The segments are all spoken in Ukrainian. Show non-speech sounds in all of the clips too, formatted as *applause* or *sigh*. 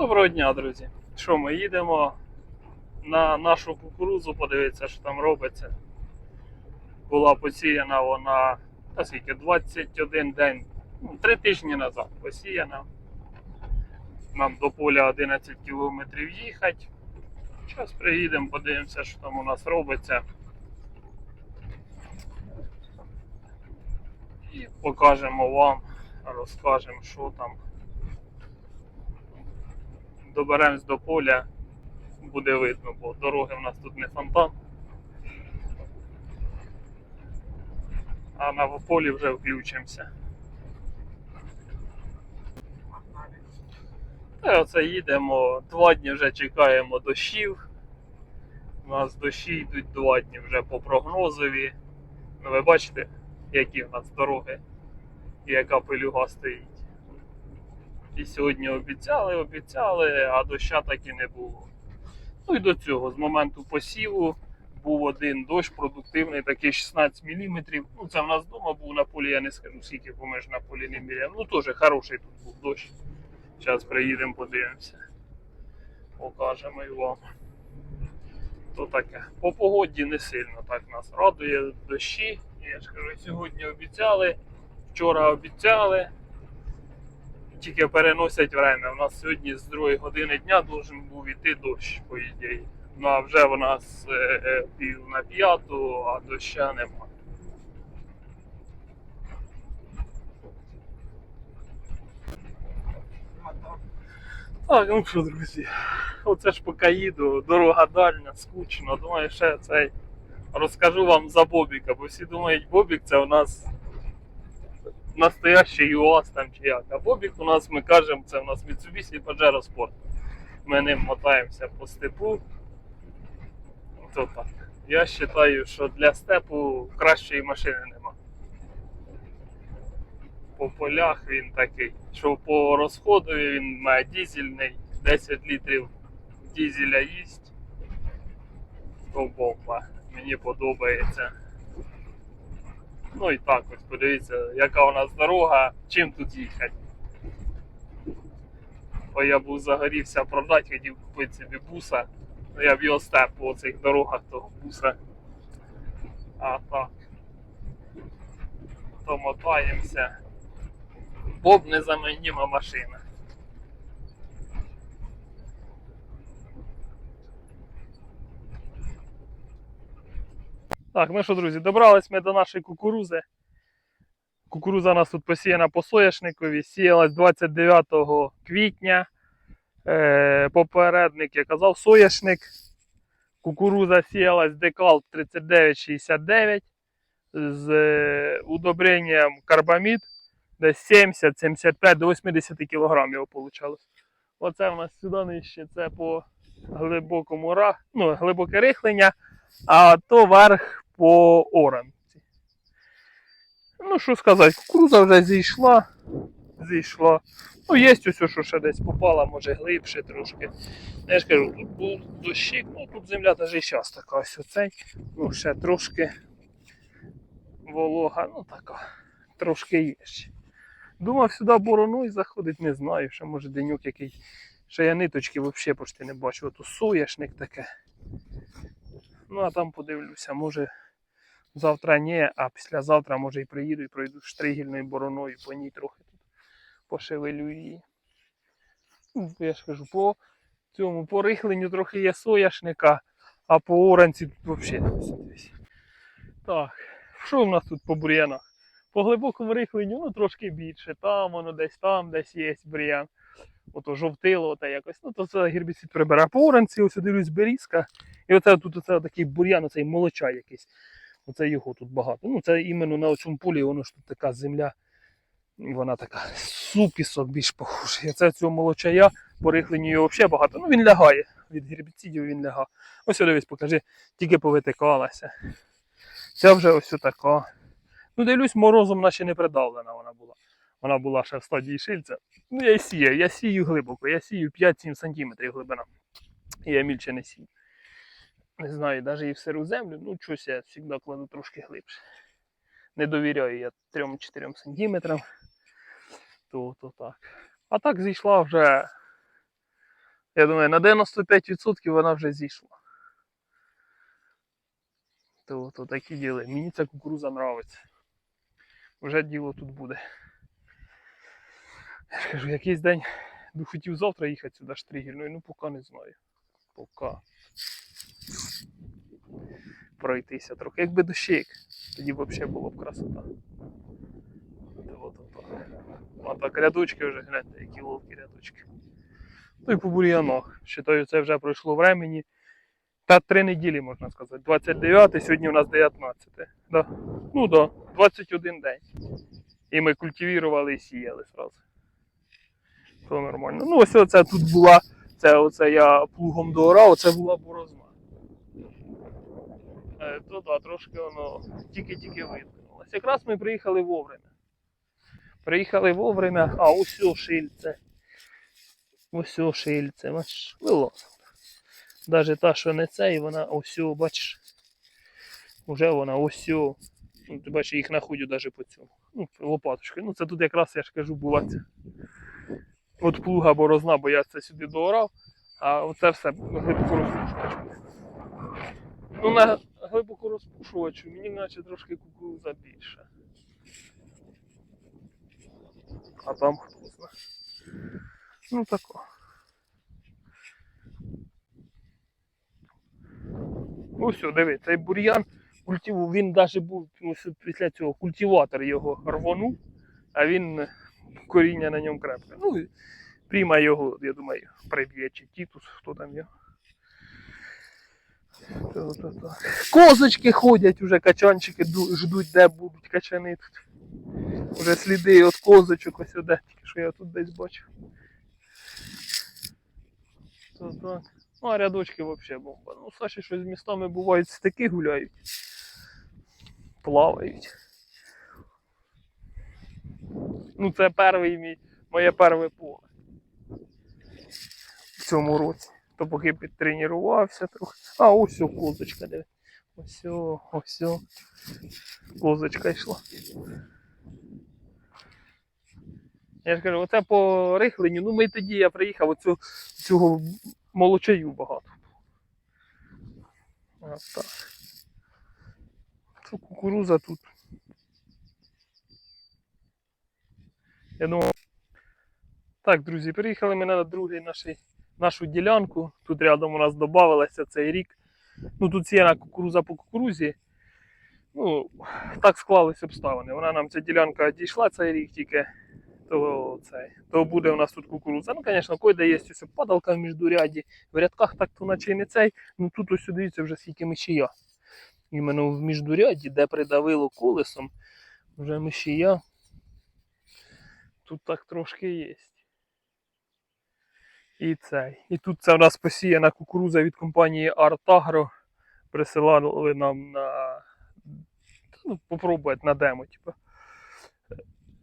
Доброго дня, друзі. Що ми їдемо на нашу кукурузу, подивитися, що там робиться. Була посіяна вона та скільки, 21 день, ну, 3 тижні назад посіяна. Нам до поля 11 кілометрів їхати. Зараз приїдемо, подивимося, що там у нас робиться. І покажемо вам, розкажемо, що там доберемось до поля, буде видно, бо дороги в нас тут не фонтан. А на полі вже включимося. Та оце їдемо, два дні вже чекаємо дощів. У нас дощі йдуть два дні вже по прогнозові. Ну ви бачите, які в нас дороги і яка пилюга стоїть. І сьогодні обіцяли, обіцяли, а доща так і не було. Ну і до цього, з моменту посіву, був один дощ продуктивний, такий 16 мм. Ну, це в нас вдома був на полі, я не скажу, скільки, бо ми ж на полі не міряємо. Ну, теж хороший тут був дощ. Зараз приїдемо, подивимося. Покажемо і вам. То таке. По погоді не сильно так нас радує дощі. Я ж кажу, сьогодні обіцяли, вчора обіцяли тільки переносять время. У нас сьогодні з 2 години дня должен був іти дощ, по ідеї. Ну а вже в нас е, е, пів на п'яту, а доща нема. Так, ну що, друзі, оце ж поки їду, дорога дальня, скучно. Думаю, ще цей розкажу вам за Бобіка, бо всі думають, Бобік це у нас настоящий ЮАЗ там чи як. А Бобік у нас, ми кажемо, це у нас Mitsubishi Pajero Sport. Ми ним мотаємося по степу. То. Я вважаю, що для степу кращої машини нема. По полях він такий, що по розходові він має дізельний, 10 літрів дізеля їсть. То бомба. Мені подобається. Ну і так ось подивіться, яка у нас дорога, чим тут їхати. Бо я був загорівся продати, хотів купити собі буса. Ну, Я б його степ по цих дорогах того буса. А так. То мотаємося. Боб незамінима машина. Так, ну що, друзі, добрались ми до нашої кукурузи. Кукуруза у нас тут посіяна по соняшникові, сіялась 29 квітня. Е, попередник я казав соняшник. Кукуруза сіялась декал 3969 з е, удобренням карбамід. Десь 70, 75 до 80 кг вийшло. Оце в нас сюди нижче, це по глибокому ну, глибоке рихлення, а то верх по оранці. Ну, що сказати, кукуруза вже зійшла. Зійшла. Ну, є ось, що ще десь попала, може глибше трошки. Я ж кажу, тут був дощик, ну тут земля навіть і зараз така ось оцей. Ну, ще трошки волога, ну така, трошки є ще. Думав сюди бороною заходить, не знаю, ще може денюк який. Ще я ниточки взагалі почти не бачу. Ото соняшник таке. Ну, а там подивлюся, може завтра ні, а післязавтра може і приїду і пройду штригільною бороною, по ній трохи тут пошевелю її. Ну, Я ж кажу, по цьому по рихленню трохи є соняшника, а по оранці тут взагалі. Так, що в нас тут по бур'янах? По глибокому рихленню ну, трошки більше. Там воно десь там, десь є бур'ян. Ото жовтило, та якось. Ну, то це гербіцид прибере. А по ось дивлюсь берізка. І оце тут оце такий бур'ян, оцей молочай якийсь. Оце його тут багато. Ну, це іменно на цьому полі, воно ж тут така земля. Вона така супісок більш похожа. Це цього молочая, по рихленню його взагалі багато. Ну він лягає. Від гербіцидів він лягає. Ось дивись, покажи, тільки повитикалася. Ця вже ось така. Ну, дивлюсь, морозом вона ще не придавлена вона була. Вона була ще в стадії шильця. Ну, я сію, я сію глибоко, я сію 5-7 см глибина. І я мільче не сію. Не знаю, навіть і в сиру землю, ну щось я завжди кладу трошки глибше. Не довіряю я 3-4 см. То, то так. А так зійшла вже Я думаю, на 95% вона вже зійшла. То, то такі діли. Мені ця кукуруза нравиться. Вже діло тут буде. Я кажу, якийсь день ну, хотів завтра їхати сюди штригільною, ну поки не знаю. Поки. Пройтися трохи. Якби дощик, тоді взагалі було б красота. От, от, от. А так рядочки вже гляньте, які ловкі рядочки. Ну і по бур'янах. Считаю, це вже пройшло времені. Та три неділі, можна сказати. 29, сьогодні у нас 19. Да. Ну да, 21 день. І ми культивірували і сіяли зразу. То нормально. Ну, ось оце тут була, це оце я плугом доорав, оце була борозна. Е, то да, трошки воно тільки-тільки видвинулося. Якраз ми приїхали вовремя. Приїхали вовремя, а ось о шильце. Ось о шильце, бачиш, вилазить. Даже та, що не цей, вона ось, бачиш. Уже вона ось. о. Ну, ти бачиш, їх находю навіть по цьому. Ну, лопаточкою. Ну, це тут якраз, я ж кажу, була ця. От плуга борозна, бо я це сюди доорав, а оце все глибоко розпушувачу. Ну, на глибоко розпушувачу мені наче трошки кукуруза більше. А там хто знає. Ну тако. Ось, все, диви, цей бур'ян культиву, він навіть був після цього культиватор його рвонув, а він коріння на ньому крепке. Ну, і пріма його, я думаю, приб'є чи тітус, хто там його. То, то, то. Козочки ходять уже, качанчики ждуть, де будуть качани тут. Уже сліди від козочок ось де, тільки що я тут десь бачив. То, так. Ну, а рядочки взагалі бомба. Ну, Саші щось з містами бувають стики гуляють. Плавають. Ну, це перший мій, моє перше поле. В цьому році. То поки підтренувався трохи. А, ось козочка, диви. Ось, ось. Козочка йшла. Я ж кажу, оце по рихленню, ну ми тоді я приїхав, оцю, цього молочаю багато. Ось так. Це кукуруза тут. Я думав. Так, друзі, приїхали ми на другий нашу ділянку. Тут рядом у нас додавалося цей рік. Ну тут сіяна кукуруза по кукурузі. Ну, так склались обставини. Вона нам ця ділянка дійшла цей рік тільки то, цей, то буде у нас тут кукурудза. Ну, звісно, койде є ось падалка в міждуряді. В рядках так то наче й не цей. Ну тут ось дивіться вже скільки мишія. Іменно в міждуряді, де придавило колесом, вже мишія. Тут так трошки є. І цей. І тут це у нас посіяна кукуруза від компанії Артагро. Присилали нам на. Ну, попробувати на демо, типу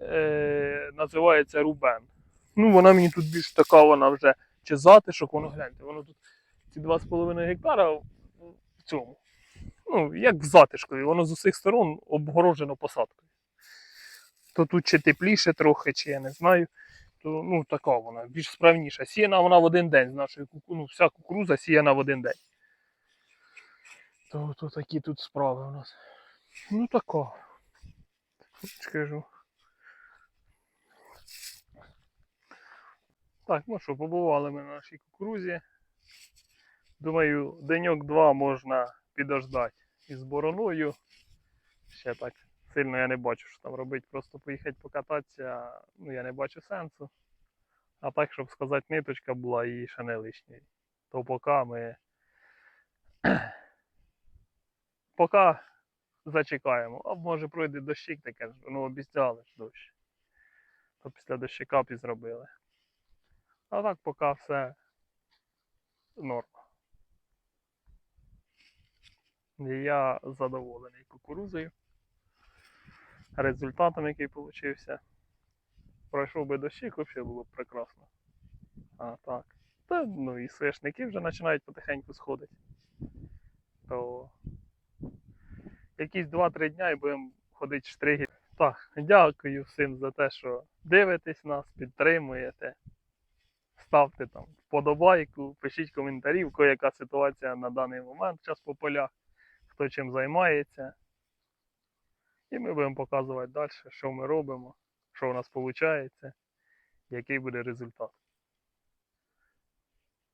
е, називається Рубен. Ну, вона мені тут більш така, вона вже чи затишок, воно гляньте, воно тут ці 2,5 гектара в в цьому. Ну, як в затишкові, воно з усіх сторон обгорожено посадкою. То тут чи тепліше трохи, чи я не знаю. То ну, така вона, більш справніша. Сіяна вона в один день з нашої ну, вся кукуруза сіяна в один день. То, то такі тут справи у нас. Ну така. Скажу. Так, ну що, побували ми на нашій кукурузі. Думаю, деньок-два можна підождати із бороною. Ще так сильно я не бачу, що там робити. Просто поїхати покататися, ну я не бачу сенсу. А так, щоб сказати, ниточка була і ще не лишньої. То поки ми. *clears throat* поки зачекаємо. А може пройде дощик таке, ну обіцяли ж дощ. То після дощика і зробили. А так поки все норма. І я задоволений кукурузою. Результатом, який вийшов. Пройшов би дощик, взагалі було б прекрасно. А так. Та ну і свишники вже починають потихеньку сходити. То якісь 2-3 дня і будемо ходити штриги. Так, дякую всім за те, що дивитесь нас, підтримуєте ставте там вподобайку, пишіть коментарі, яка ситуація на даний момент час по полях, хто чим займається. І ми будемо показувати далі, що ми робимо, що у нас виходить, який буде результат.